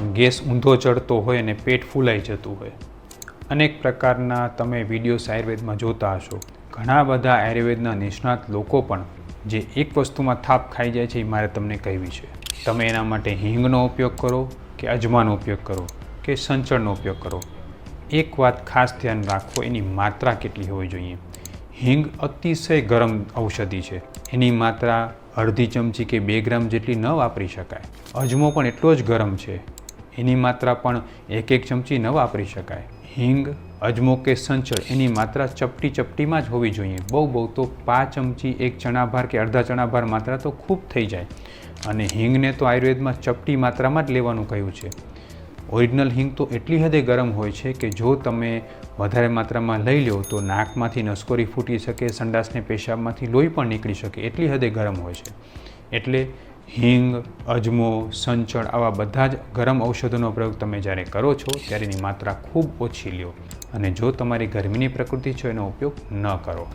Gas ઊંધો ચડતો હોય અને પેટ ફૂલાઈ જતું હોય. અનેક પ્રકારના તમે વિડીયોસ આયુર્વેદમાં જોતા હશો. ઘણા બધા આયુર્વેદના નિષ્ણાત લોકો પણ જે એક વસ્તુમાં થાપ ખાઈ જાય છે એ મારે તમને કહેવી છે. તમે એના માટે હિંગનો ઉપયોગ કરો કે અજમાનો ઉપયોગ કરો કે સંચળનો ઉપયોગ કરો. એક વાત ખાસ ધ્યાન રાખો, એની માત્રા કેટલી હોવી જોઈએ. હિંગ અતિશય ગરમ ઔષધિ છે. એની માત્રા અડધી ચમચી કે બે ગ્રામ જેટલી ન વાપરી શકાય. અજમો પણ એટલો જ ગરમ છે. એની માત્રા પણ એક એક ચમચી ન વાપરી શકાય. હિંગ, અજમો કે સંચળ એની માત્રા ચપટી ચપટીમાં જ હોવી જોઈએ. બહુ બહુ તો પાંચ ચમચી, એક ચણાભાર કે અડધા ચણાભાર માત્રા તો ખૂબ થઈ જાય. અને હિંગને તો આયુર્વેદમાં ચપટી માત્રામાં જ લેવાનું કહ્યું છે. ઓરિજિનલ હિંગ તો એટલી હદે ગરમ હોય છે કે જો તમે વધારે માત્રામાં લઈ લો તો નાકમાંથી નસકોરી ફૂટી શકે, સંડાસને પેશાબમાંથી લોહી પણ નીકળી શકે, એટલી હદે ગરમ હોય છે. એટલે હિંગ, અજમો, સંચળ આવા બધા જ ગરમ ઔષધોનો પ્રયોગ તમે જ્યારે કરો છો ત્યારે એની માત્રા ખૂબ ઓછી લ્યો. અને જો તમારી ગરમીની પ્રકૃતિ છે, એનો ઉપયોગ ન કરો.